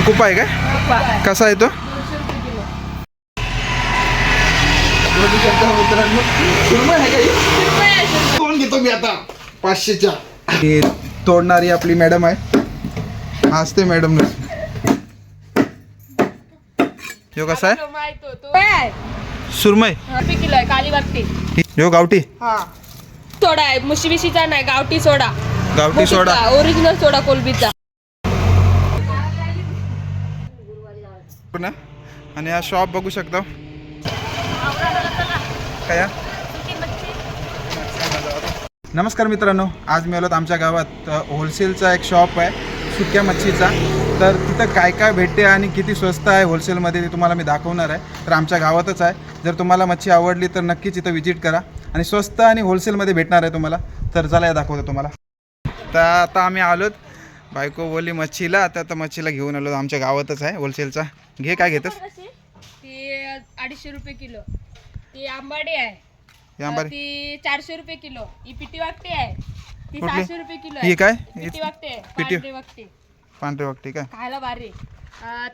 खूप आहे काय? कसा आहे तो? ही? कोण घेतो मी आता? पाचशेच्या. ही तोडणारी आपली मॅडम आहे. हसते मॅडम ह्यो कसा आहे? माहितो तो काय सुरमई. रुपये किलो आहे काली वाटते ह्यो गावठी. हा सोडा आहे मुशीबिशीचा नाही गावठी सोडा. गावठी सोडा. ओरिजिनल सोडा कोलबीचा ना आणि हा शॉप बघू शकता. काय? नमस्कार मित्रांनो आज मी आलोत आमच्या गावात. होलसेलचा एक शॉप आहे सुक्या मच्छीचा. तर तिथं काय काय भेटते आणि किती स्वस्त आहे होलसेलमध्ये ते तुम्हाला मी दाखवणार आहे. तर आमच्या गावातच आहे. जर तुम्हाला मच्छी आवडली तर नक्कीच इथं व्हिजिट करा. आणि स्वस्त आणि होलसेलमध्ये भेटणार आहे तुम्हाला. तर चला या दाखवतो तुम्हाला. तर आता आम्ही आलोत. बायको बोलली मच्छीला आता आता मच्छीला घेऊन आलो आमच्या गावातच आहे होलसेलचा घे काय घेतस? ती अडीचशे रुपये किलो. ती आंबाडी आहे. आंबारी ती चारशे रुपये किलो. ही पिटी वागते आहे. ती? सहाशे रुपये किलो ही आहे काय पिटी वागते पिटी- पांढरी वागते पांढरे वागते काय खायला भारी.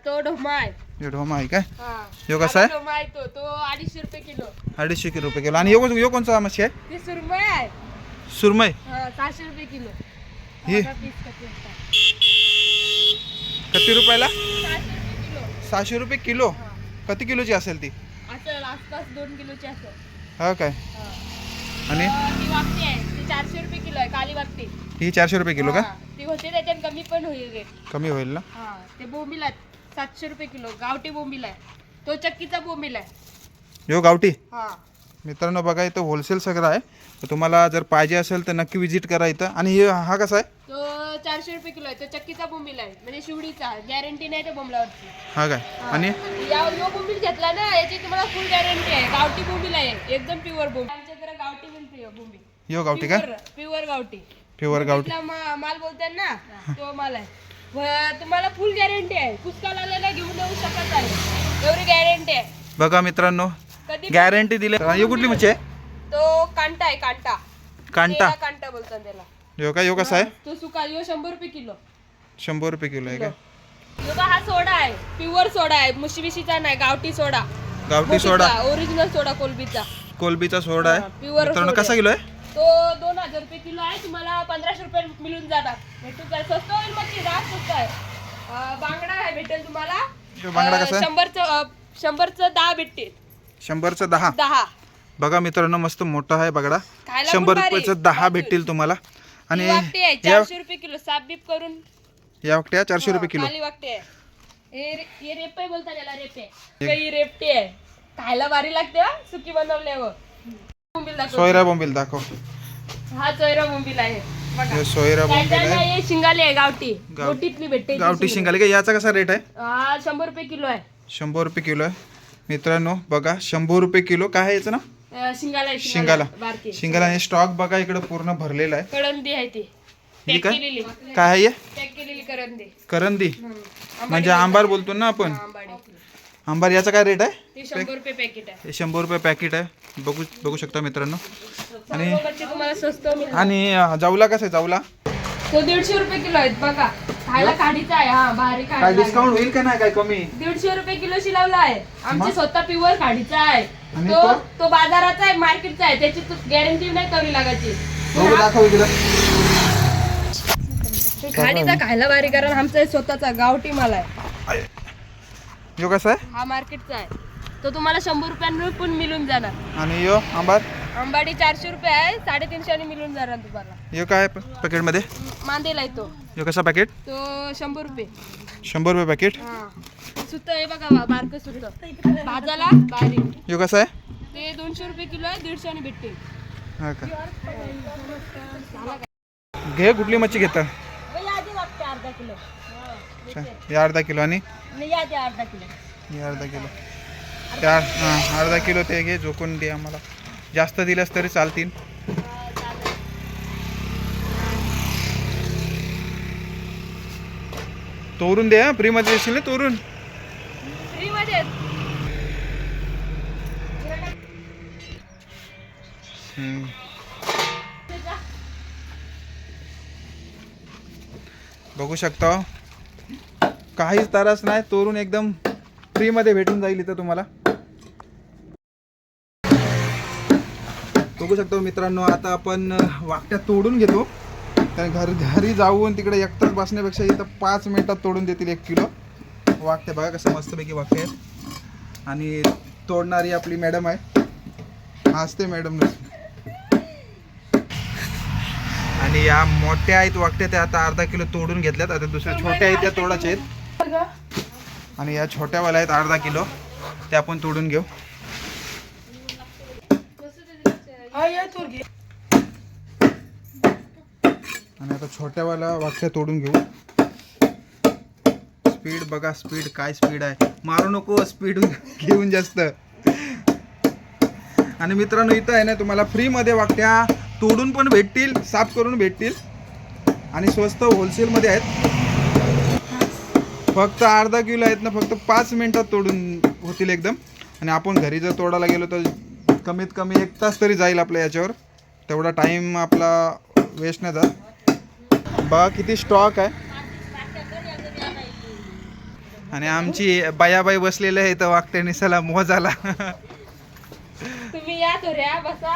तो ढोमा आहे. ढोमा आहे काय हा. ह्यो कसा आहे? ढोमा आहे तो. तो अडीचशे रुपये किलो. अडीचशे किलो रुपये किलो. आणि यो यो कोणचा मच्छी आहे? ती सुरमई आहे. सुरमई? हा, सहाशे रुपये किलो. ही? किती रुपयाला? सहाशे रुपये किलो. किती किलोची असेल ती? हा काय. आणि? चारशे रुपये किलो आहे काली वागते ही चारशे रुपये किलो का? ती होते त्याच्यात कमी पण होईल रेट. कमी होईल ना? हा. ते बोंबील आहेत सातशे रुपये किलो. गावठी बोंबील आहे. तो चक्कीचा बोंबील आहे. यो गावठी. मित्रांनो बघा इथं होलसेल सगळं आहे. तर तुम्हाला जर पाहिजे असेल तर नक्की विजिट करा इथं. आणि हे हा कसा आहे? तो चारशे रुपये किलो आहे. तो चक्कीचा बोंबील आहे. म्हणजे शिवडीचा गॅरंटी नाही त्या बोंबलावरची हा काय. आणि? या यो बोंबील घेतला ना याची तुम्हाला फुल गॅरंटी आहे. गावठी बोंबील आहे. एकदम प्युअर बोंबील. आमच्या जरा गावठी बोंबील बोंबील. यो गावठी का? प्युअर गावठी. प्युअर गावठी. इथला मा- माल बोलतात ना तो माल आहे. व तुम्हाला फुल गॅरंटी आहे. पुष्काळ आलेला घेऊन येऊ शकत आहे एवढी गॅरंटी आहे. बघा मित्रांनो कधी गॅरंटी दिली. ही कुठली मच्छी आहे? तो कांटा आहे कांटा. कांटा? कांटा बोलतात त्याला. यो का यो कसा आहे? तो सुका यो शंभर रुपये किलो. शंभर रुपये किलो आहे का? यो बा हा सोडा आहे. प्युअर सोडा आहे. मुशीबिशीचा नाही गावठी सोडा. गावठी सोडा. ओरिजिनल सोडा कोलबीचा. कोलबीचा सोडा हा, आहे pure मित्रांनो सोडा कसा. किलो आहे? तो दोन हजार रुपये किलो आहे. तुम्हाला पंधराशे रुपये मिळून जातात. भेटून जाईल. स्वस्त होईल मच्छी रात स्वस्त आहे. अं, बांगडा आहे भेटेल तुम्हाला. यो बांगडा अं, कसा आहे? शंभरचं शंभरचं दहा भेटतील. शंभरचं दहा. दहा. बघा मित्रांनो मस्त मोठा आहे खायला शंभर पण भारी. रुपयाचं दहा. भेटतील तुम्हाला. आणि ही वाकटी आहे या चारशे रुपये किलो. साफ बीप करून. या वाकट्या चारशे रुपये किलो. खाली वाकटे आहे. हे रे- हे रेपे बोलतात याला रेपे. ही रेपटी आहे. खायला भारी लागते हा, सुकी बनवल्यावर दाखव. सोयरा बोंबील दाखव. हा चोयरा बोंबील आहे. बघा. हे सोयरा बोंबील आहे. हे शिंगाली आहे गावठी. गाव- भेटते ती गावठी शिंगाली. शिंगाली. का याचा कसा रेट आहे? हा शंभर रुपये किलो आहे. शंभर रुपये किलो आहे. मित्रांनो बघा शंभर रुपये किलो. काय आहे याचं ना अं, शिंगाला आहे, शिंगाला. बारकी. शिंगाला आणि स्टॉक बघा इकडे पूर्ण भरलेला आहे. करंदी आहे ती. ही पॅक काय? केलेली. काय आहे हे? पॅक केलेली करंदी. म्हणजे आंबार बोलतो ना आपण? आंबाडी आंबार याचा काय रेट आहे? ती शंभर रुपये पॅकेट आहे. हे शंभर रुपये पॅकेट आहे. बघू बघू शकता मित्रांनो. आणि सर्व तुम्हाला स्वस्त मिळेल आणि अं, जाऊला कसं आहे जाऊला? तो दीडशे रुपये किलो आहेत बघा. खायला काढीचा आहे हा भारी काय काढी डिस्काउंट होईल का नाही काय कमी? दीडशे रुपये किलो शिलावला आहे. आमचे? स्वतः प्युअर काढीचा आहे. आणि तो तो? तो बाजाराचा आहे मार्केटचा आहे. त्याची गॅरंटी नाही कमी लागायची. दाखव खाडीचा खायला भारी कारण आमचा स्वतःचा गावठी माल आहे यो कसा आहे? हा मार्केटचा आहे. तो तुम्हाला शंभर रुपयांवर पण मिळून जाणार. आणि यो आंबार? आंबाडी चारशे रुपये आहे साडेतीनशे आणि मिळून जाणार तुम्हाला. यो काय आहे पॅकेटमध्ये मांदेला आहे तो. यो कसा पॅकेट तो शंभर रुपये. शंभर रुपये पॅकेट हा. सुत आहे बघा बारकं सुत. भाजाला बारीक. यो कसा आहे? ते दोनशे रुपये किलो आहे दीडशे आणि भेटते हा का? घे कुठली मच्छी घेता? अर्धा किलो. अच्छा, हे अर्धा किलो आणि? अर्धा किलो. हे अर्धा किलो. त्या हां अर्धा किलो ते घे झोकून दे आम्हाला. जास्त दिल्यास तरी चालतील. तोरून दे हा फ्रीमध्ये देशील ना तोरून. फ्री. बघू शकता काहीच त्रास नाही तोडून एकदम फ्रीमध्ये भेटून जाईल इथं तुम्हाला. बघू शकतो मित्रांनो आता आपण वाकट्या तोडून घेतो. कारण घर घरी जाऊन तिकडे एकटाच बसण्यापेक्षा इथं पाच मिनिटात तोडून देतील एक किलो. वाकट्या बघा कसं मस्तपैकी वाकटे आहेत. आणि तोडणारी आपली मॅडम आहे. असते मॅडम आणि या मोठ्या आहेत वाकट्या त्या आता अर्धा किलो तोडून घेतल्यात. आता दुसऱ्या छोट्या आहेत त्या तोडाच्या आहेत. आणि या छोट्यावाल्या आहेत अर्धा किलो. त्या आपण तोडून घेऊ. आणि आता छोट्यावाला वाक्य तोडून घेऊ. स्पीड बघा स्पीड काय स्पीड आहे. मारू नको स्पीड घेऊन जास्त. आणि मित्रांनो इथं आहे ना तुम्हाला फ्रीमध्ये वाक्या तोडून पण भेटतील साफ करून भेटतील. आणि स्वस्त होलसेलमध्ये आहेत. फक्त अर्धा किलो आहेत ना फक्त पाच मिनिटात तोडून होतील एकदम. आणि आपण घरी जर तोडायला गेलो तर कमीत कमी एक तास तरी जाईल आपल्या याच्यावर. तेवढा टाईम आपला वेस्ट नाही जात. बघा किती स्टॉक आहे. आणि आमची बायाबाई बसलेली आहे तर वागते निसाला मोजाला तुम्ही या बसा.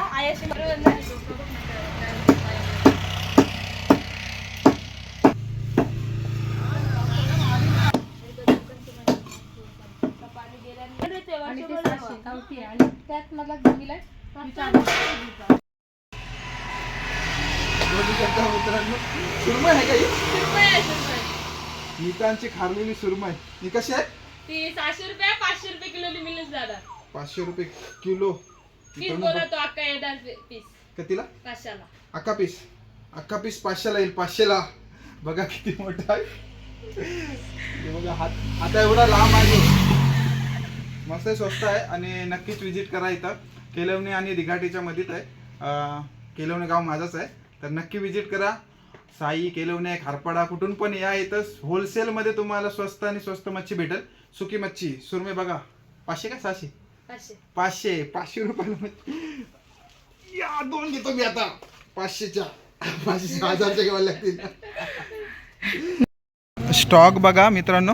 बघू शकता मित्रांनो. सुरमई आहे का ही? मिठांची खारलेली सुरमई. ही कशी आहे? ती सहाशे रुपये पाचशे रुपये किलो मिळून जाणार पाचशे रुपये किलो. पीस मित्रांनो, अक्का येणार पीस अख्खा पीस अख्खा पीस पाचशेला येईल पाचशेला. बघा किती मोठा आहे. हे बघा हात आता एवढा लांब आहे. मस्त आहे, स्वस्त आहे आणि नक्कीच विजिट करा इथं. केलवणे आणि दिघाटीच्या मध्येच आहे. अं, केलवणे गाव माझंच आहे. तर नक्की विजिट करा. साई केलवणे खारपाडा कुठून पण या इथं होलसेलमध्ये तुम्हाला स्वस्त आणि स्वस्त मच्छी भेटेल. सुकी मच्छी सुरमे बघा. पाचशे का सहाशे? पाचशे. पाचशे रुपयाला मच्छी. या दोन घेतो मी आता. पाचशेच्या. पाचशे हजारच्या घ्यावं लागतील. स्टॉक बघा मित्रांनो.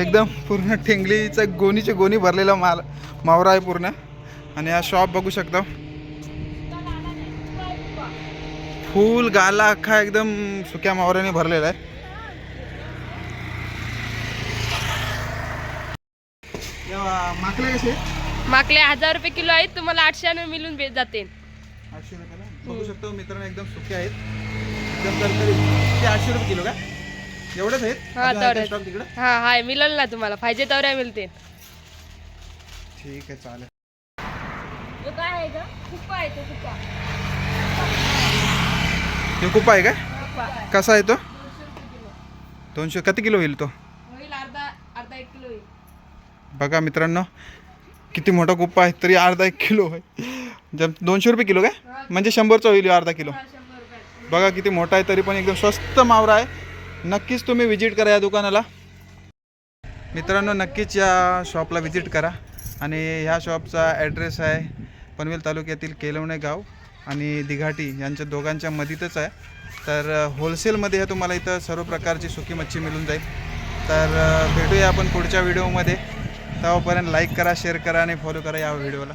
एकदम पूर्ण ठेंगलीचं गोणीचे गोणी भरलेला माल मावरा आहे पूर्ण. आणि हा शॉप बघू शकता. फुल गाला अख्खा एकदम सुक्या मावऱ्याने भरलेला आहे. माकले कसे? माकले हजार रुपये किलो आहेत तुम्हाला आठशे मिळून भेट जाते आठशे रुपयाला बघू शकतो मित्रांनो एकदम सुके आहेत. एकदम तरतरीत ते आठशे रुपये किलो का? एवढेच आहेत? हा, तिकडे? हा हाय मिळेल ना तुम्हाला. पाहिजे तेवढ्या मिळते ठीक आहे चालेल. काय आहे का कुप्पा आहे तो कुप्पा हे कुपा आहे का कुप्पा कसा आहे तो? दोनशे किती किलो होईल तो? बघा मित्रांनो किती मोठा कुप्पा आहे तरी अर्धा एक किलो आहे. दोनशे रुपये किलो काय? म्हणजे शंभरचा होईल अर्धा किलो. बघा किती मोठा आहे तरी पण एकदम स्वस्त मावरा आहे. नक्कीच तुम्ही विजिट करा या दुकानाला. मित्रांनो नक्कीच या शॉपला विजिट करा. आणि ह्या शॉपचा ॲड्रेस आहे पनवेल तालुक्यातील केलवणे गाव. आणि दिघाटी यांच्या दोघांच्या मधीतच आहे. तर होलसेलमध्ये हे तुम्हाला इथं सर्व प्रकारची सुकी मच्छी मिळून जाईल. तर भेटूया आपण पुढच्या व्हिडिओमध्ये तेव्हापर्यंत लाईक करा शेअर करा आणि फॉलो करा या व्हिडिओला